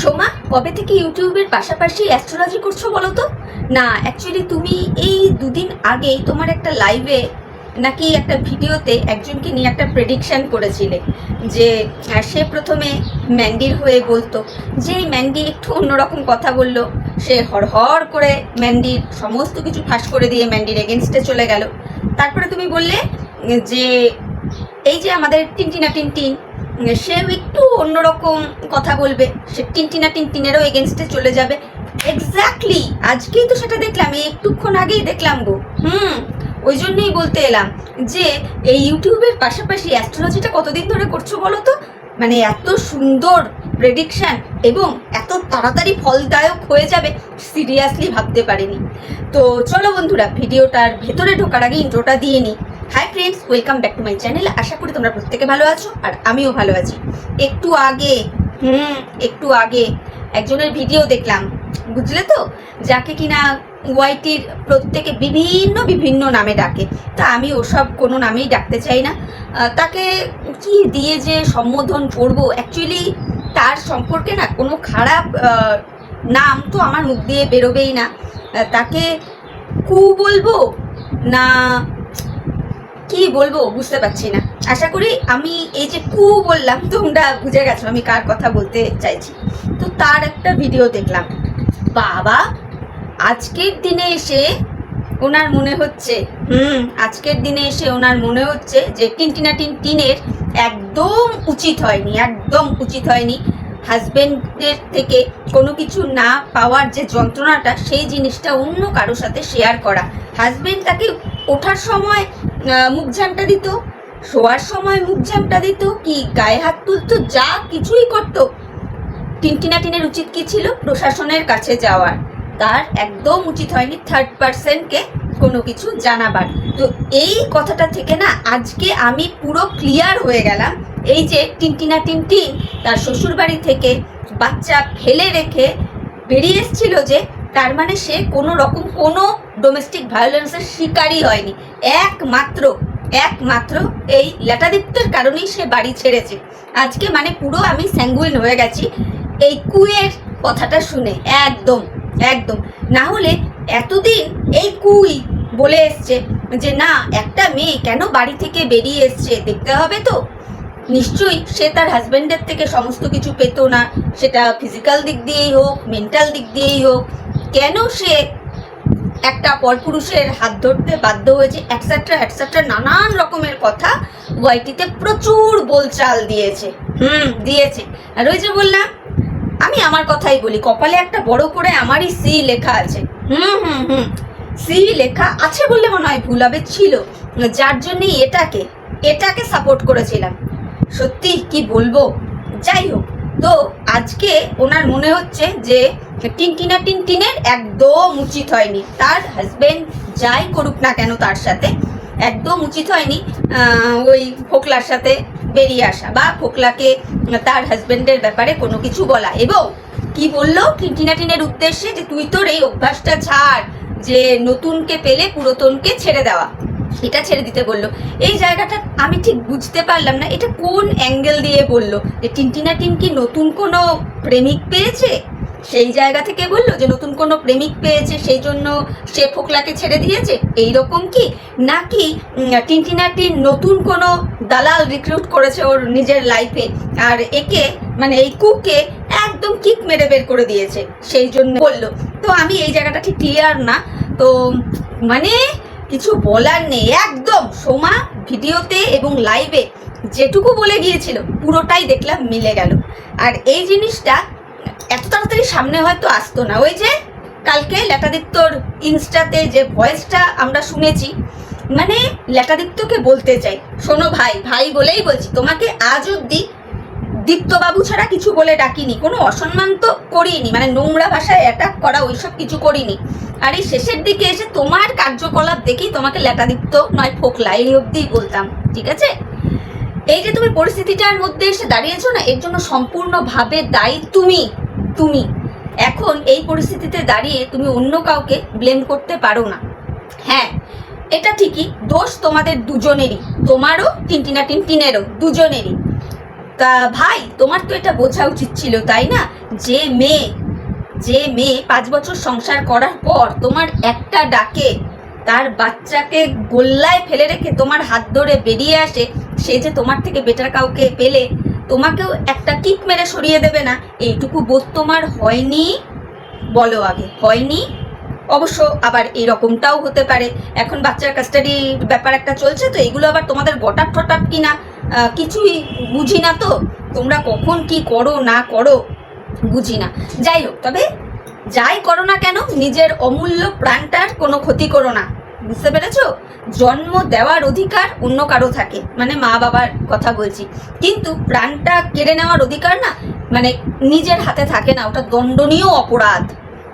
সোমা, কবে থেকে ইউটিউবের পাশাপাশি অ্যাস্ট্রোলজি করছ বলো তো? না অ্যাকচুয়ালি তুমি এই দুদিন আগেই তোমার একটা লাইভে নাকি একটা ভিডিওতে একজনকে নিয়ে একটা প্রেডিকশন করেছিলে যে সে প্রথমে ম্যান্ডির হয়ে বলতো। যে ম্যান্ডি একটু অন্যরকম কথা বলল, সে হড়হড় করে ম্যান্ডির সমস্ত কিছু ফাঁস করে দিয়ে ম্যান্ডির এগেনস্টে চলে গেল। তারপরে তুমি বললে যে, এই যে আমাদের টিনটিনা টিনটিন সেও একটু অন্যরকম কথা বলবে। সে টিনটিনা টিনটিনেরও এগেনস্টে চলে যাবে। এক্স্যাক্টলি আজকেই তো সেটা দেখলাম, এই একটুক্ষণ আগেই দেখলাম গো। হুম, ওই জন্যই বলতে এলাম যে, এই ইউটিউবের পাশাপাশি অ্যাস্ট্রোলজিটা কতদিন ধরে করছ বলো তো? মানে এত সুন্দর প্রেডিকশন এবং এত তাড়াতাড়ি ফলদায়ক হয়ে যাবে সিরিয়াসলি ভাবতে পারিনি। তো চলো বন্ধুরা, ভিডিওটার ভেতরে ঢোকার আগে ইন্ট্রোটা দিয়ে নিই hi friends welcome back to my channel আশা করি তোমরা প্রত্যেকে ভালো আছো, আর আমিও ভালো আছি। একটু আগে, হুম, একটু আগে একজনের ভিডিও দেখলাম, বুঝলে তো? যাকে কিনা ওয়াইটির প্রত্যেকে বিভিন্ন বিভিন্ন নামে ডাকে। তা আমি ওসব কোনো নামেই ডাকতে চাই না। তাকে কি দিয়ে যে সম্বোধন করব? অ্যাকচুয়ালি তার সম্পর্কে না কোনো খারাপ নাম তো আমার মুখ দিয়ে বেরোবেই না। তাকে কু বলব না কি বলব বুঝতে পারছি না। আশা করি আমি এই যে কু বললাম, তোমরা বুঝে গেছো আমি কার কথা বলতে চাইছি। তো তার একটা ভিডিও দেখলাম। বাবা, আজকের দিনে এসে ওনার মনে হচ্ছে, হুম, আজকের দিনে এসে ওনার মনে হচ্ছে যে টিনটিনা টিন টিনের একদম উচিত হয়নি, একদম উচিত হয়নি। হাজবেন্ডের থেকে কোনো কিছু না পাওয়ার যে যন্ত্রণাটা, সেই জিনিসটা অন্য কারোর সাথে শেয়ার করা। হাজবেন্ড তাকে ওঠার সময় মুখ ঝামটা দিত। শোয়ার সময় মুখ ঝামটা দিত কি গায়ে হাত তুলতো, যা কিছুই করতো। টিনটিনাটিনের উচিত কি ছিল? প্রশাসনের কাছে যাওয়ার। তার একদম উচিত হয়নি থার্ড পার্সনকে কোনো কিছু জানাবার। তো এই কথাটা থেকে না, আজকে আমি পুরো ক্লিয়ার হয়ে গেলাম। এই যে টিনটিনা টিনটিন তার শ্বশুরবাড়ি থেকে বাচ্চা ফেলে রেখে বেরিয়ে এসেছিল যে, তার মানে সে কোনো রকম কোনো ডোমেস্টিক ভায়োলেন্সের শিকারই হয়নি। একমাত্র একমাত্র এই ল্যাটাদিত্যের কারণেই সে বাড়ি ছেড়েছে। আজকে মানে পুরো আমি স্যাঙ্গুইন হয়ে গেছি। এই কুয়ের কথাটা শুনে, একদম একদম। না হলে এতদিন এই কুই বলে এসছে যে, না, একটা মেয়ে কেন বাড়ি থেকে বেরিয়ে এসছে, দেখতে হবে তো? নিশ্চয়ই সে তার হাজব্যান্ডের থেকে সমস্ত কিছু পেতো না। সেটা ফিজিক্যাল দিক দিয়েই হোক মেন্টাল দিক দিয়েই হোক। কেন সে একটা পরপুরুষের হাত ধরতে বাধ্য হয়েছে অ্যাটসেট্রা অ্যাটসেট্রা নানান রকমের কথা ওয়াইটিতে প্রচুর বলচাল দিয়েছে। হুম, দিয়েছে। আর ওই যে বললাম, আমি আমার কথাই বলি, কপালে একটা বড় করে আমারই সি লেখা আছে। হুম হুম হুম, সি লেখা আছে বললে মনে হয় ভুল হবে, ছিল। যার জন্যই এটাকে এটাকে সাপোর্ট করেছিলাম। সত্যি কি বলব? যাই হোক তো আজকে ওনার মনে হচ্ছে যে টিনটিনা টিনটিনের একদম উচিত হয়নি। তার হাজবেন্ড যাই করুক না কেন তার সাথে একদম উচিত হয়নি ওই ফোকলার সাথে বেরিয়ে আসা বা ফোকলাকে তার হাজবেন্ডের ব্যাপারে কোনো কিছু বলা। এবং কি বলল টিনটিনা টিনের উদ্দেশ্যে যে তুই তোর এই অভ্যাসটা ছাড়, যে নতুনকে পেলে পুরাতনকে ছেড়ে দেওয়া। এটা ছেড়ে দিতে বলল। এই জায়গাটা আমি ঠিক বুঝতে পারলাম না এটা কোন অ্যাঙ্গেল দিয়ে বলল? যে টিনটিনা টিন কি নতুন কোনো প্রেমিক পেয়েছে? সেই জায়গা থেকে বলল যে নতুন কোনো প্রেমিক পেয়েছে সেই জন্য সে ফোকলাকে ছেড়ে দিয়েছে? এই রকম কি? নাকি উম, টিনটিনা টিন নতুন কোনো দালাল রিক্রুট করেছে ওর নিজের লাইফে আর একে মানে এই কুকে একদম কিক মেরে বের করে দিয়েছে সেই জন্য বলল। তো আমি এই জায়গাটা ঠিক ক্লিয়ার না। তো মানে কিছু বলার নেই। একদম সোমা ভিডিওতে এবং লাইভে যেটুকু বলে গিয়েছিল, পুরোটাই দেখলাম মিলে গেল। আর এই জিনিসটা এত তাড়াতাড়ি সামনে হয়তো আসতো না। ওই যে কালকে লেটাদিত্যর ইনস্টাতে যে ভয়েসটা আমরা শুনেছি মানে লেটাদিত্যকে বলতে চাই, শোনো ভাই ভাই বলেই বলছি, তোমাকে আজ অব্দি দীপ্তবাবু ছাড়া কিছু বলে ডাকিনি। কোনো অসম্মান তো করিনি মানে নোংরা ভাষায় অ্যাটাক করা, ওইসব কিছু করিনি। আর এই শেষের দিকে এসে তোমার কার্যকলাপ দেখেই তোমাকে লেটাদিত্য নয় ফোকলা এই অব্দিই বলতাম, ঠিক আছে? এই যে তুমি পরিস্থিতিটার মধ্যে এসে দাঁড়িয়েছো না, এর জন্য সম্পূর্ণভাবে দায়ী তুমি তুমি। এখন এই পরিস্থিতিতে দাঁড়িয়ে তুমি অন্য কাউকে ব্লেম করতে পারো না। হ্যাঁ এটা ঠিকই, দোষ তোমাদের দুজনেরই, তোমারও, টিনটিনা টিনটিনেরও, দুজনেরই। তা ভাই, তোমার তো এটা বোঝা উচিত ছিল, তাই না? যে মেয়ে যে মেয়ে পাঁচ বছর সংসার করার পর তোমার একটা ডাকে, তার বাচ্চাকে গোল্লায় ফেলে রেখে তোমার হাত ধরে বেরিয়ে আসে, সে যে তোমার থেকে বেটার কাউকে পেলে, তোমাকেও একটা কিক মেরে সরিয়ে দেবে না। এইটুকু বোধ তোমার হয়নি? বলো আগে, হয়নি? অবশ্য আবার এরকমটাও হতে পারে। এখন বাচ্চার কাস্টাডির ব্যাপার একটা চলছে তো, এগুলো আবার তোমাদের গটাপ টটাপ কিনা? কিছুই বুঝি না তো। তোমরা কখন কি করো, না করো? বুঝি না যাই হোক তবে যাই করো না কেন, নিজের অমূল্য প্রাণটার কোনো ক্ষতি করো না। বুঝতে পেরেছ? জন্ম দেওয়ার অধিকার অন্য কারও থাকে মানে মা বাবার কথা বলছি। কিন্তু প্রাণটা কেড়ে নেওয়ার অধিকার না মানে নিজের হাতে থাকে না, ওটা দণ্ডনীয় অপরাধ।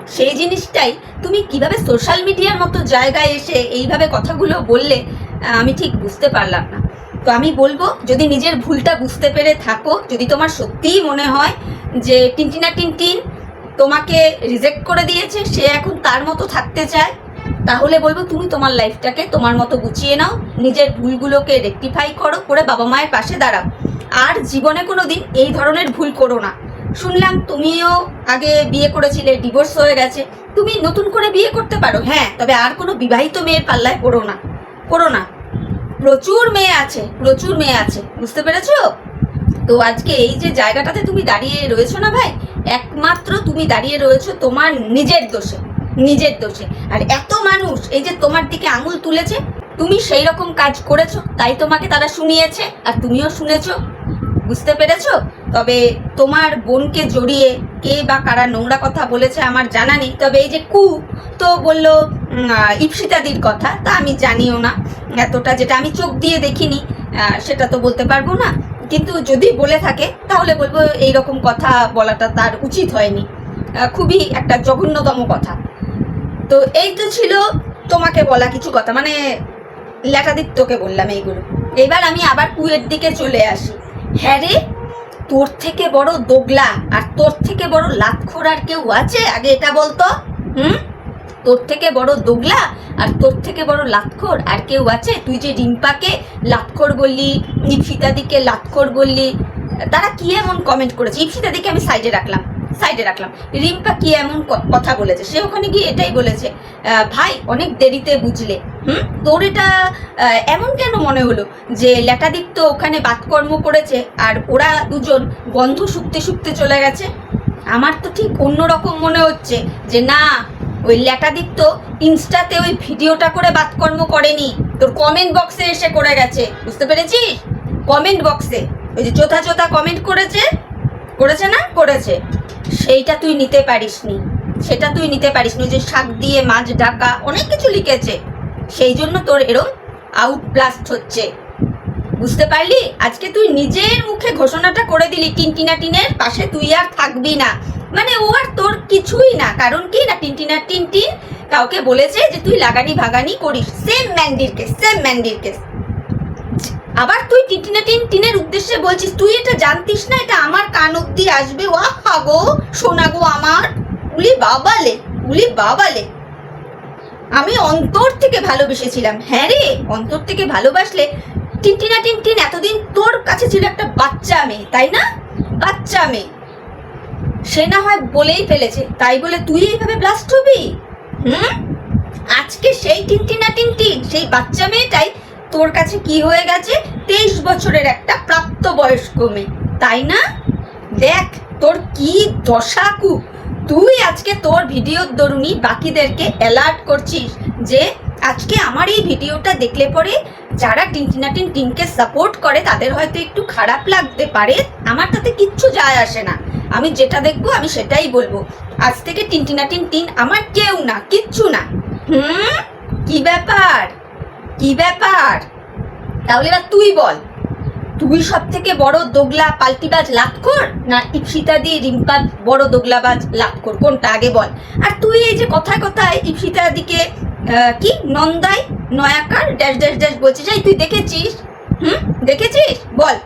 সেই জিনিসটাই তুমি কীভাবে সোশ্যাল মিডিয়ার মতো জায়গায় এসে এইভাবে কথাগুলো বললে, আমি ঠিক বুঝতে পারলাম না। তো আমি বলব, যদি নিজের ভুলটা বুঝতে পেরে থাকো, যদি তোমার সত্যিই মনে হয় যে টিনটিনা টিনটিন তোমাকে রিজেক্ট করে দিয়েছে, সে এখন তার মতো থাকতে চায়, তাহলে বলব তুমি তোমার লাইফটাকে তোমার মতো গুছিয়ে নাও, নিজের ভুলগুলোকে রেকটিফাই করো, করে বাবা মায়ের পাশে দাঁড়াও। আর জীবনে কোনো দিন এই ধরনের ভুল করো না। শুনলাম তুমিও আগে বিয়ে করেছিলে ডিভোর্স হয়ে গেছে, তুমি নতুন করে বিয়ে করতে পারো হ্যাঁ তবে আর কোনো বিবাহিত মেয়ের পাল্লায় পড়ো না পড়ো না। প্রচুর মেয়ে আছে, প্রচুর মেয়ে আছে, বুঝতে পেরেছ? তো আজকে এই যে জায়গাটাতে তুমি দাঁড়িয়ে রয়েছো না ভাই, একমাত্র তুমি দাঁড়িয়ে রয়েছো তোমার নিজের দোষে নিজের দোষে। আর এত মানুষ এই যে তোমার দিকে আঙুল তুলেছে, তুমি সেই রকম কাজ করেছ, তাই তোমাকে তারা শুনিয়েছে, আর তুমিও শুনেছো, বুঝতে পেরেছ? তবে তোমার বোনকে জড়িয়ে কে বা কারা নোংরা কথা বলেছে আমার জানা নেই। তবে এই যে কু তো বলল ইপসিতাদির কথা, তা আমি জানিও না। এতটা যেটা আমি চোখ দিয়ে দেখিনি সেটা তো বলতে পারব না। কিন্তু যদি বলে থাকে, তাহলে বলব এই রকম কথা বলাটা তার উচিত হয়নি। খুবই একটা জঘন্যতম কথা। তো এই তো ছিল তোমাকে বলা কিছু কথা মানে লেটাদিত্যকে বললাম এইগুলো। এবার আমি আবার কুয়ের দিকে চলে আসি। হ্যাঁ রে? তোর থেকে বড় দোগলা আর তোর থেকে বড় লাতখোর আর কেউ আছে? আগে এটা বলতো। হুম? তোর থেকে বড় দোগলা আর তোর থেকে বড় লাতখোর আর কেউ আছে? তুই যে রিম্পাকে লাতখোর বললি, ইফিতাদিকে লাতখোর বললি, তারা কি এমন কমেন্ট করেছে? ইফিতাদিকে আমি সাইডে রাখলাম। সাইডে রাখলাম। রিম্পা কি এমন কথা বলেছে? সে ওখানে গিয়ে এটাই বলেছে ভাই, অনেক দেরিতে বুঝলে। হুম? তোর এটা এমন কেন মনে হলো যে লেটাদিত্য ওখানে বাতকর্ম করেছে আর ওরা দুজন গন্ধ শুকতে শুকতে চলে গেছে? আমার তো ঠিক অন্যরকম মনে হচ্ছে যে না, ওই লেটাদিত্য ইনস্টাতে ওই ভিডিওটা করে বাতকর্ম করেনি। তোর কমেন্ট বক্সে এসে করে গেছে। বুঝতে পেরেছিস? কমেন্ট বক্সে ওই যে চোথা চোথা কমেন্ট করেছে করেছে না? করেছে। সেইটা তুই নিতে পারিস নি সেটা তুই নিতে পারিস নি যে শাক দিয়ে মাছ ডাকা, অনেক কিছু লিখেছে। সেই জন্য তোর এরম আউট ব্লাস্ট হচ্ছে। বুঝতে পারলি? আজকে তুই নিজের মুখে ঘোষণাটা করে দিলি টিনটিনা টিনের পাশে। তুই আর থাকবি না। মানে ও আর তোর কিছুই না। কারণ কি? না, টিনটিনা টিনটিন কাউকে বলেছে যে তুই লাগানি ভাগানি করিস। সেম ম্যান্ডির কেস সেম ম্যান্ডির কেস আবার তুই টিনটিনা টিন টিনের উদ্দেশ্যে বলছিস, তুই এটা জানতিস না? এটা আমার কান অব্দি আসবে। ও আহা গো শোনা গো আমার। উলি বাবালে উলি বাবালে। আমি অন্তর থেকে ভালোবেসেছিলাম। হ্যাঁ রে, অন্তর থেকে ভালোবাসলে টিনটিনা টিনটিন এতদিন তোর কাছে ছিল একটা বাচ্চা মেয়ে, তাই না? বাচ্চা মেয়ে। সে না হয় বলেই ফেলেছে, তাই বলে তুই এইভাবে ব্লাস্ট হবি? হুম? আজকে সেই টিনটিনা টিনটিন, সেই বাচ্চা মেয়েটাই তোর কাছে কি হয়ে গেছে? তেইশ বছরের একটা প্রাপ্তবয়স্ক মেয়ে, তাই না? দেখ, তোর কি দশাকু তুই আজকে তোর ভিডিওর দরুনই বাকিদেরকে অ্যালার্ট করছিস যে আজকে আমার এই ভিডিওটা দেখলে পরে যারা টিনটিনা টিমকে সাপোর্ট করে, তাদের হয়তো একটু খারাপ লাগতে পারে। আমার তাতে কিচ্ছু যায় আসে না। আমি যেটা দেখব, আমি সেটাই বলব। আজ থেকে টিনটিনা টিন টিন আমার কেউ না, কিচ্ছু না। হুম? কি ব্যাপার? কি ব্যাপার? তাহলে এবার তুই বল। তুই সব থেকে বড় দোগলা পাল্টিবাজ লাতখোর না ইপসিতাদি রিম্পা বড় দোগলাবাজ লাতখোর? কোনটা আগে বল। আর তুই এই যে কথায় কথায় ইপসিতাদিকে কি নন্দাই, নয়াকার, ড্যাশ ড্যাশ ড্যাশ বলছিস? এই তুই দেখেছিস? হুম? দেখেছিস? বল।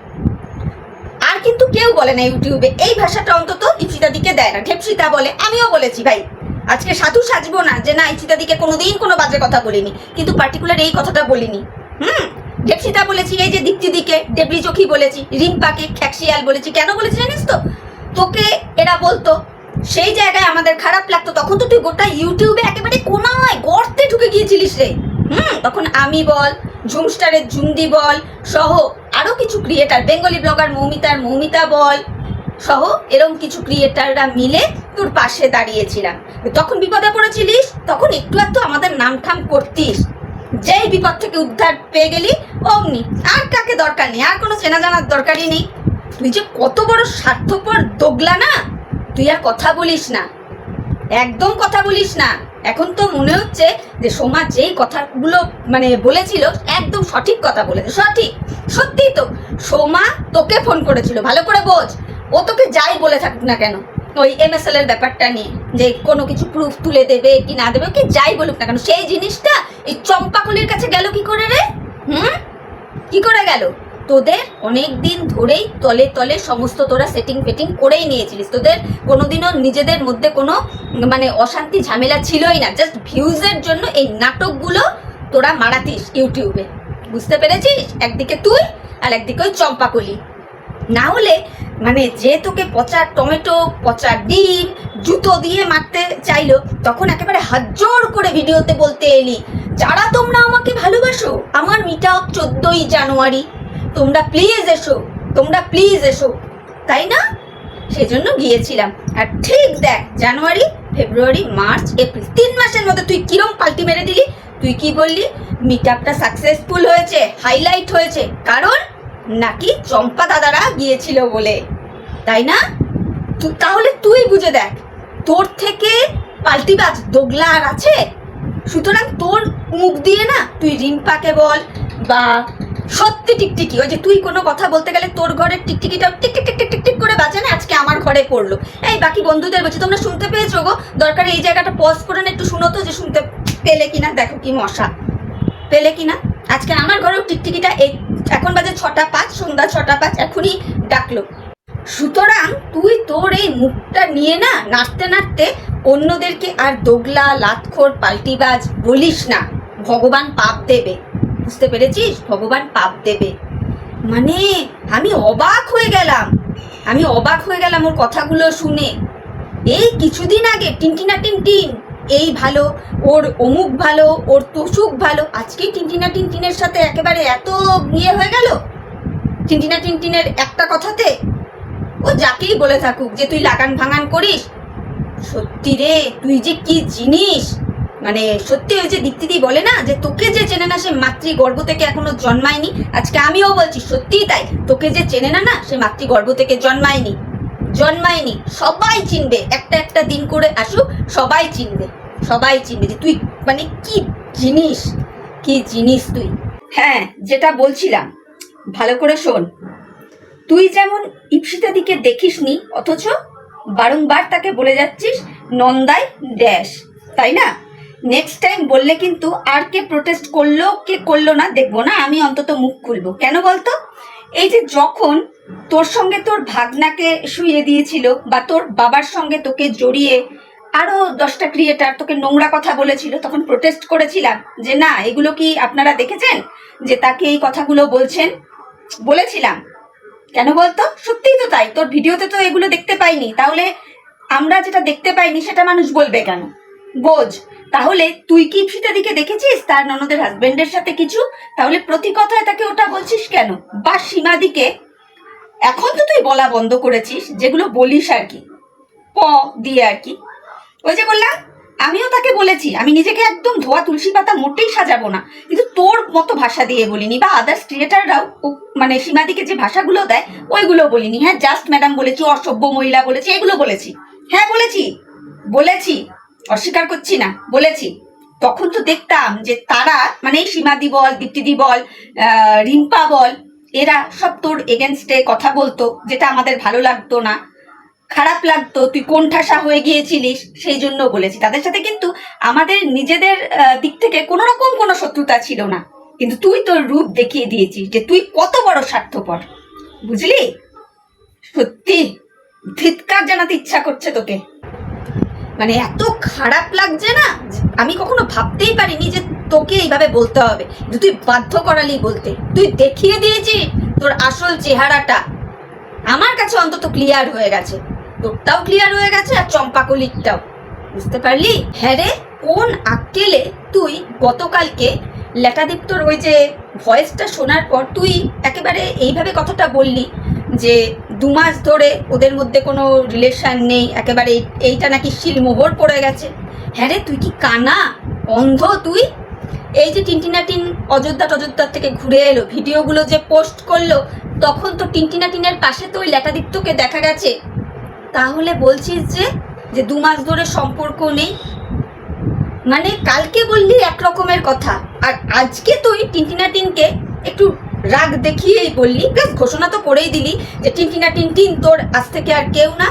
আর কিন্তু কেউ বলে না ইউটিউবে। এই ভাষাটা অন্তত ইপসিতাদিকে দেয় না। ঠেপসিতা বলে। আমিও বলেছি ভাই। আজকে সাধু সাজবো না যে না ইপসিতাদিকে কোনোদিন কোনো বাজে কথা বলিনি, কিন্তু পার্টিকুলার এই কথাটা বলিনি। হুম? দেবসিতা বলেছি, এই যে দীপ্তিদিকে ডেবলি চোখি বলেছি, রিম্পাকে, খ্যাকশিয়াল বলেছি, কেন বলেছি জানিস তো? তোকে এরা বলতো, সেই জায়গায় আমাদের খারাপ লাগতো, তখন তো তুই গোটা ইউটিউবে একেবারে কোনায় গর্তে ঢুকে গিয়েছিলিস রে। হুম? তখন আমি বল, ঝুমস্টারের ঝুমদি বল, সহ আরও কিছু ক্রিয়েটার বেঙ্গলি ব্লগার মৌমিতার মৌমিতা বল সহ এরকম কিছু ক্রিয়েটাররা মিলে তোর পাশে দাঁড়িয়েছিলাম। তখন বিপদে পড়েছিলিস, তখন একটু একটু আমাদের নাম ঠাম করতিস। যেই বিপদ থেকে উদ্ধার পেয়ে গেলি, অমনি। আর কাকে দরকার নেই, আর কোনো চেনা জানার দরকারই নেই। তুই যে কত বড় স্বার্থপর দোগলা না, তুই আর কথা বলিস না। একদম কথা বলিস না। এখন তো মনে হচ্ছে যে সোমা যেই কথাগুলো মানে বলেছিল, একদম সঠিক কথা বলেছে। সঠিক। সত্যি তো, সোমা তোকে ফোন করেছিল। ভালো করে বোঝ। ও তোকে যাই বলে থাকুক না কেন? ওই এমএসএল এর ব্যাপারটা নিয়ে, যে কোনো কিছু প্রুফ তুলে দেবে কি না দেবে, ওকে যাই বলুক না কেন? সেই জিনিসটা এই চম্পাকলির কাছে গেল কি করে রে? হুম? কি করে গেল? তোদের অনেক দিন ধরেই তলে তলে সমস্ত তোরা সেটিং ফেটিং করেই নিয়েছিলিস। তোদের কোনোদিনও নিজেদের মধ্যে কোনো মানে অশান্তি ঝামেলা ছিলই না। জাস্ট ভিউজের জন্য এই নাটকগুলো তোরা মারাতিস ইউটিউবে। বুঝতে পেরেছিস? একদিকে তুই আর একদিকে ওই চম্পাকলি। না হলে মানে যে তোকে পচা টমেটো, পচা ডিম, জুতো দিয়ে মারতে চাইলো, তখন একেবারে হাজ্জোর করে ভিডিওতে বলতে এলি, যারা তোমরা আমাকে ভালোবাসো, আমার মিট আপ চোদ্দই জানুয়ারি, তোমরা প্লিজ এসো, তোমরা প্লিজ এসো। তাই না? সেজন্য গিয়েছিলাম। আর ঠিক দেখ, জানুয়ারি, ফেব্রুয়ারি, মার্চ, এপ্রিল, তিন মাসের মধ্যে তুই কিরম পাল্টি মেরে দিলি? তুই কি বললি? মিট আপটা সাকসেসফুল হয়েছে হাইলাইট হয়েছে। কারণ নাকি চম্পা দাদারা গিয়েছিল বলে, তাই না? তাহলে তুই বুঝে দেখ, তোর থেকে পাল্টিবাজ দোগলা আর আছে? সুতরাং তোর মুখ দিয়ে না তুই রিম্পাকে বল বা সত্যি টিকটিকি, ওই যে তুই কোনো কথা বলতে গেলে তোর ঘরের টিকটিকিটা টিক টিক টিক টিক টিক টিক করে বাজে না আজকে আমার ঘরে পড়ল। এই বাকি বন্ধুদের বলছি, তোমরা শুনতে পেয়েছ গো? দরকার এই জায়গাটা পজ করে না, একটু শুনো তো যে শুনতে পেলে কিনা, দেখো কি মশা। পেলে কিনা? আজকে আমার ঘরেও টিকটিকিটা এখন বাজে ছটা পাঁচ, সন্ধ্যা ছটা পাঁচ, এখনই ডাকলো। সুতরাং তুই তোর এই মুখটা নিয়ে না নাচতে নাচতে অন্যদেরকে আর দোগলা, লাতখোর, পাল্টিবাজ বলিস না। ভগবান পাপ দেবে। বুঝতে পেরেছিস? ভগবান পাপ দেবে। মানে আমি অবাক হয়ে গেলাম। আমি অবাক হয়ে গেলাম ওর কথাগুলো শুনে। এই কিছুদিন আগে টিনটিনা টিনটিন এই ভালো, ওর অমুক ভালো, ওর তসুক ভালো। আজকেই টিনটিনা টিনটিনের সাথে একেবারে এত ইয়ে হয়ে গেল? টিনটিনা টিনটিনের একটা কথাতে ও যাকেই বলে থাকুক যে তুই লাগান ভাঙান করিস, সত্যি রে, তুই যে কি জিনিস? মানে সত্যি ওই যে দীপ্তিদি বলে না, যে তোকে যে চেনে না সে মাতৃ গর্ভ থেকে এখনও জন্মায়নি? আজকে আমিও বলছি সত্যিই তাই, তোকে যে চেনে না না সে মাতৃ গর্ভ থেকে জন্মায়নি। জন্মায়নি। সবাই চিনবে, একটা একটা দিন করে আসুক, সবাই চিনবে। সবাই চিনবে যে তুই মানে কি জিনিস? কি জিনিস তুই? হ্যাঁ যেটা বলছিলাম, ভালো করে শোন। তুই যেমন ইপসিতাদিকে দেখিসনি, অথচ বারংবার তাকে বলে যাচ্ছিস, নন্দাই ড্যাশ, তাই না? নেক্সট টাইম বললে কিন্তু আর কে প্রোটেস্ট করল, কে করল না, দেখব না, আমি অন্তত মুখ খুলবো। কেন বলতো? এই যে যখন তোর সঙ্গে তোর ভাগনাকে শুয়ে দিয়েছিল বা তোর বাবার সঙ্গে তোকে জড়িয়ে আরও দশটা ক্রিয়েটার তোকে নোংরা কথা বলেছিল, তখন প্রোটেস্ট করেছিলাম যে না, এগুলো কি আপনারা দেখেছেন? যে তাকে এই কথাগুলো বলছেন? বলেছিলাম। কেন বলতো? সত্যিই তো তাই। তোর ভিডিওতে তো এগুলো দেখতে পাইনি। তাহলে আমরা যেটা দেখতে পাইনি, সেটা মানুষ বলবে কেন? বোঝ। তাহলে তুই কি দিকে দেখেছিস? তার ননদের হাজবেন্ডের সাথে কিছু? তাহলে প্রতি কথায় তাকে ওটা বলছিস কেন? বা সীমাদিকে? এখন তো তুই বলা বন্ধ করেছিস, যেগুলো বলিস আর কি। প দিয়ে আর কি। ওই যে বললাম, আমিও তাকে বলেছি, আমি নিজেকে একদম ধোয়া তুলসী পাতা মোটেই সাজাবো না। কিন্তু তোর মতো ভাষা দিয়ে বলিনি, বা আদার্স ক্রিয়েটাররাও মানে সীমাদিকে যে ভাষাগুলো দেয়, ওইগুলো বলিনি। হ্যাঁ জাস্ট ম্যাডাম বলেছি, অসভ্য মহিলা বলেছি, এগুলো বলেছি। হ্যাঁ বলেছি। বলেছি। অস্বীকার করছি না, বলেছি। তখন তো দেখতাম যে তারা মানে সীমাদি বল দীপ্তিদি বল রিম্পা বল, এরা সব তোর এগেনস্টে কথা বলতো, যেটা আমাদের ভালো লাগতো না। খারাপ লাগতো, তুই কোন ঠাসা হয়ে গিয়েছিলিস, সেই জন্য বলেছি। তাদের সাথে কিন্তু আমাদের নিজেদের দিক থেকে কোনো রকম কোনো শত্রুতা ছিল না। কিন্তু তুই তোর রূপ দেখিয়ে দিয়েছিস যে তুই কত বড় স্বার্থপর, বুঝলি? সত্যি, ধিৎকার জানাতে ইচ্ছা করছে তোকে। মানে এত খারাপ লাগছে না আমি কখনো ভাবতেই পারিনি যে তোকে এইভাবে বলতে হবে। তুই বাধ্য করালি বলতে। তুই দেখিয়ে দিয়েছিস তোর আসল চেহারাটা। আমার কাছে অন্তত ক্লিয়ার হয়ে গেছে। তোরটাও ক্লিয়ার হয়ে গেছে আর চম্পাকলিরটাও। বুঝতে পারলি? হ্যাঁ রে, কোন আক্কেলে তুই গতকালকে লেটাদীপ্তর ওই যে ভয়েসটা শোনার পর তুই একেবারে এইভাবে কথাটা বললি? যে দু মাস ধরে ওদের মধ্যে কোনো রিলেশন নেই, একেবারে এই- এইটা নাকি শিলমোহর পড়ে গেছে। হ্যাঁ রে, তুই কি কানা? অন্ধ তুই? এই যে টিনটিনা টিন অযোধ্যা টযোধ্যার থেকে ঘুরে এলো, ভিডিওগুলো যে পোস্ট করল, তখন তো টিনটিনা টিনের পাশে তো ওই লেটাদীপ্তকে দেখা গেছে। তাহলে বলছিস যে যে দু মাস ধরে সম্পর্ক নেই? মানে কালকে বললি এক রকমের কথা, আর আজকে তুই টিনটিনা টিনকে একটু রাগ দেখিয়েই বললি। প্লাস ঘোষণা তো করেই দিলি যে টিনটিনা টিন টিন তোর আজ থেকে আর কেউ না।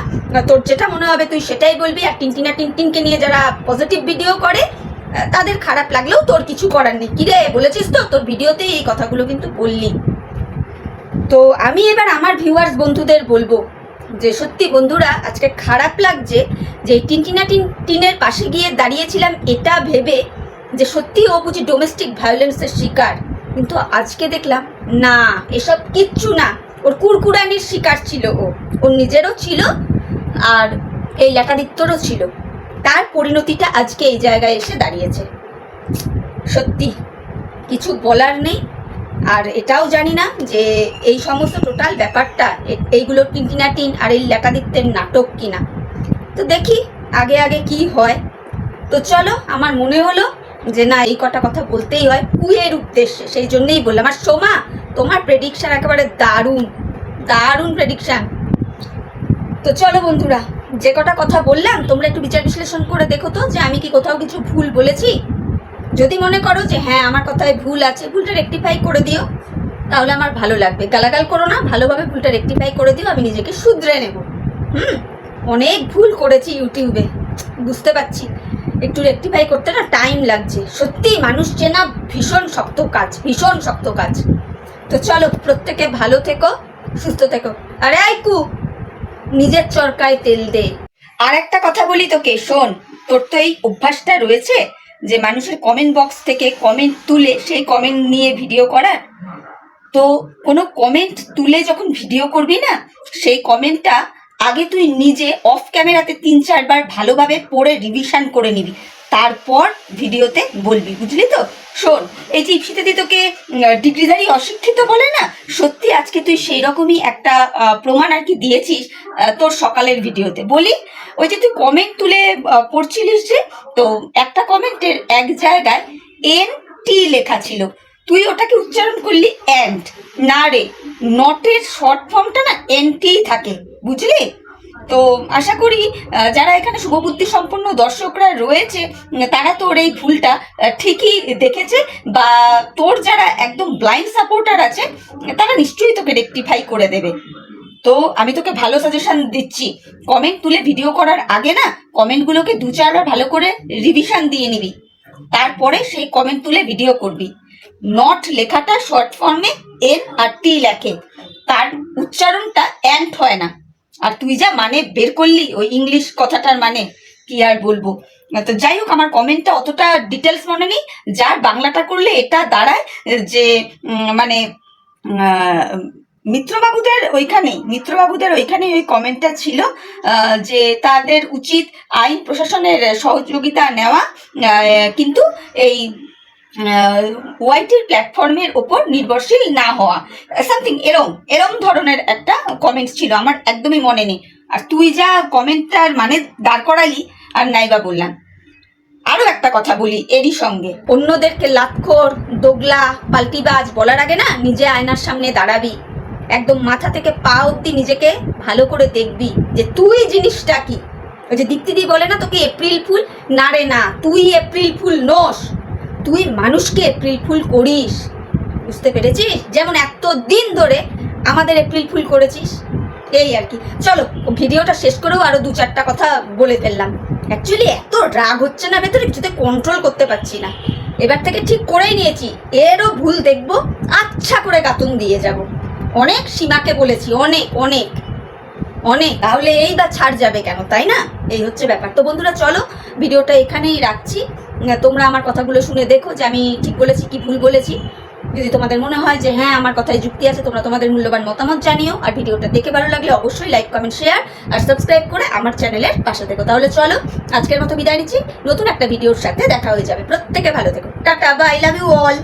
তোর যেটা মনে হবে তুই সেটাই বলবি। আর টিনটিনা টিন টিনকে নিয়ে যারা পজিটিভ ভিডিও করে তাদের খারাপ লাগলেও তোর কিছু করার নেই। কিরে, বলেছিস তো? তোর ভিডিওতেই এই কথাগুলো কিন্তু বললি। তো আমি এবার আমার ভিউয়ার্স বন্ধুদের বলব যে, সত্যি বন্ধুরা, আজকে খারাপ লাগছে যে টিনটিনা টিন টিনের পাশে গিয়ে দাঁড়িয়েছিলাম। এটা ভেবে যে সত্যি ও বুঝি ডোমেস্টিক ভায়োলেন্সের শিকার। কিন্তু আজকে দেখলাম, না, এসব কিচ্ছু না। ওর কুরকুরানির শিকার ছিল ও। ওর নিজেরও ছিল আর এই লেখাদিত্যরও ছিল। তার পরিণতিটা আজকে এই জায়গায় এসে দাঁড়িয়েছে। সত্যি, কিছু বলার নেই। আর এটাও জানি না যে এই সমস্ত টোটাল ব্যাপারটা, এ- এইগুলো টিনটিনাটিন আর এই লেখাদিত্যের নাটক কিনা। তো দেখি, আগে আগে কি হয়। তো চলো, আমার মনে হলো যে না, এই কটা কথা বলতেই হয়। কুয়ের উদ্দেশ্যে, সেই জন্যেই বললাম। আর সোমা, তোমার প্রেডিকশান একেবারে দারুণ দারুণ প্রেডিকশান তো চলো বন্ধুরা, যে কটা কথা বললাম, তোমরা একটু বিচার বিশ্লেষণ করে দেখো তো যে আমি কি কোথাও কিছু ভুল বলেছি। যদি মনে করো যে হ্যাঁ আমার কথায় ভুল আছে, ভুলটা রেকটিফাই করে দিও, তাহলে আমার ভালো লাগবে। গালাগাল করো না, ভালোভাবে ভুলটা রেকটিফাই করে দিও, আমি নিজেকে শুধরে নেব। হুম, অনেক ভুল করেছি ইউটিউবে, বুঝতে পারছি। একটু রেকটিফাই করতে না টাইম লাগছে। সত্যি মানুষ চেনা ভীষণ শক্ত কাজ, ভীষণ শক্ত কাজ। তো চলো প্রত্যেকে ভালো থেকো, সুস্থ থেকো। আরে আইকু নিজের চরকায় তেল দে। আর একটা কথা বলি তোকে, শোন, তোর তো এই অভ্যাসটা রয়েছে যে মানুষের কমেন্ট বক্স থেকে কমেন্ট তুলে, সেই কমেন্ট নিয়ে ভিডিও করার? তো কোনো কমেন্ট তুলে যখন ভিডিও করবি না, সেই কমেন্টটা আগে তুই নিজে অফ ক্যামেরাতে তিন চারবার ভালোভাবে পড়ে রিভিশন করে নিবি। তারপর ভিডিওতে বলবি, বুঝলি তো? শোন, এই যে ইপসিতে তোকে ডিগ্রিধারী অশিক্ষিত বলে না, সত্যি আজকে তুই সেই রকমই একটা প্রমাণ আর কি দিয়েছিস তোর সকালের ভিডিওতে বলি, ওই যে তুই কমেন্ট তুলে পড়ছিলিস যে, তো একটা কমেন্টের এক জায়গায় এন টি লেখা ছিল। তুই ওটাকে উচ্চারণ করলি অ্যান্ড না রে নটের শর্ট ফর্মটা না এনটিই থাকে। বুঝলি? তো আশা করি যারা এখানে শুভবুদ্ধি সম্পন্ন দর্শকরা রয়েছে তারা তোর এই ভুলটা ঠিকই দেখেছে বা তোর যারা একদম ব্লাইন্ড সাপোর্টার আছে, তারা নিশ্চয়ই তোকে রেক্টিফাই করে দেবে। তো আমি তোকে ভালো সাজেশন দিচ্ছি। কমেন্ট তুলে ভিডিও করার আগে না কমেন্টগুলোকে দু চারবার ভালো করে রিভিশন দিয়ে নিবি। তারপরে সেই কমেন্ট তুলে ভিডিও করবি। নট লেখাটা শর্ট ফর্মে এন আর টি লেখে। তার উচ্চারণটা অ্যান্ট হয় না। আর তুই যা মানে বের করলি ওই ইংলিশ কথাটার মানে কি আর বলব? তো যাই হোক, আমার কমেন্টটা অতটা ডিটেলস মনে নেই। যার বাংলাটা করলে এটা দাঁড়ায় যে মানে মিত্রবাবুদের ওইখানেই মিত্রবাবুদের ওইখানে ওই কমেন্টটা ছিল যে তাদের উচিত আইন প্রশাসনের সহযোগিতা নেওয়া কিন্তু এই ওয়াইটির প্ল্যাটফর্মের ওপর নির্ভরশীল না হওয়া। সামথিং এরম এরম ধরনের একটা কমেন্টস ছিল, আমার একদমই মনে নেই। আর তুই যা কমেন্টটার মানে দাঁড় করালি, আর নাইবা বললাম। আরও একটা কথা বলি এরই সঙ্গে। অন্যদেরকে লাতখোর, দোগলা, পাল্টিবাজ বলার আগে না, নিজে আয়নার সামনে দাঁড়াবি। একদম মাথা থেকে পা অব্দি নিজেকে ভালো করে দেখবি যে তুই জিনিসটা কি। ওই যে দীপ্তিদি বলে না তোকে এপ্রিল ফুল? না রে না, তুই এপ্রিল ফুল নোস। তুই মানুষকে এপ্রিল ফুল করিস। বুঝতে পেরেছিস? যেমন এত দিন ধরে আমাদের এপ্রিল ফুল করেছিস। এই আর কি। চলো, ভিডিওটা শেষ করেও আরও দু চারটা কথা বলে ফেললাম। অ্যাকচুয়ালি এত রাগ হচ্ছে না, ভেতরে কিছুতে কন্ট্রোল করতে পারছি না। এবার থেকে ঠিক করেই নিয়েছি। এরও ভুল দেখব আচ্ছা করে গাতুন দিয়ে যাব। অনেক সীমাকে বলেছি, অনেক অনেক। অনেক, তাহলে এই বা ছাড় যাবে কেন, তাই না? এই হচ্ছে ব্যাপার। তো বন্ধুরা, চলো, ভিডিওটা এখানেই রাখছি। তোমরা আমার কথাগুলো শুনে দেখো যে আমি ঠিক বলেছি কি ভুল বলেছি। যদি তোমাদের মনে হয় যে হ্যাঁ আমার কথায় যুক্তি আছে, তোমরা তোমাদের মূল্যবান মতামত জানিও। আর ভিডিওটা দেখে ভালো লাগলে অবশ্যই লাইক, কমেন্ট, শেয়ার আর সাবস্ক্রাইব করে আমার চ্যানেলের পাশে থেকো। তাহলে চলো, আজকের মতো বিদায় নিচ্ছি। নতুন একটা ভিডিওর সাথে দেখা হয়ে যাবে। প্রত্যেকে ভালো থেকো। Ta-ta bye love you all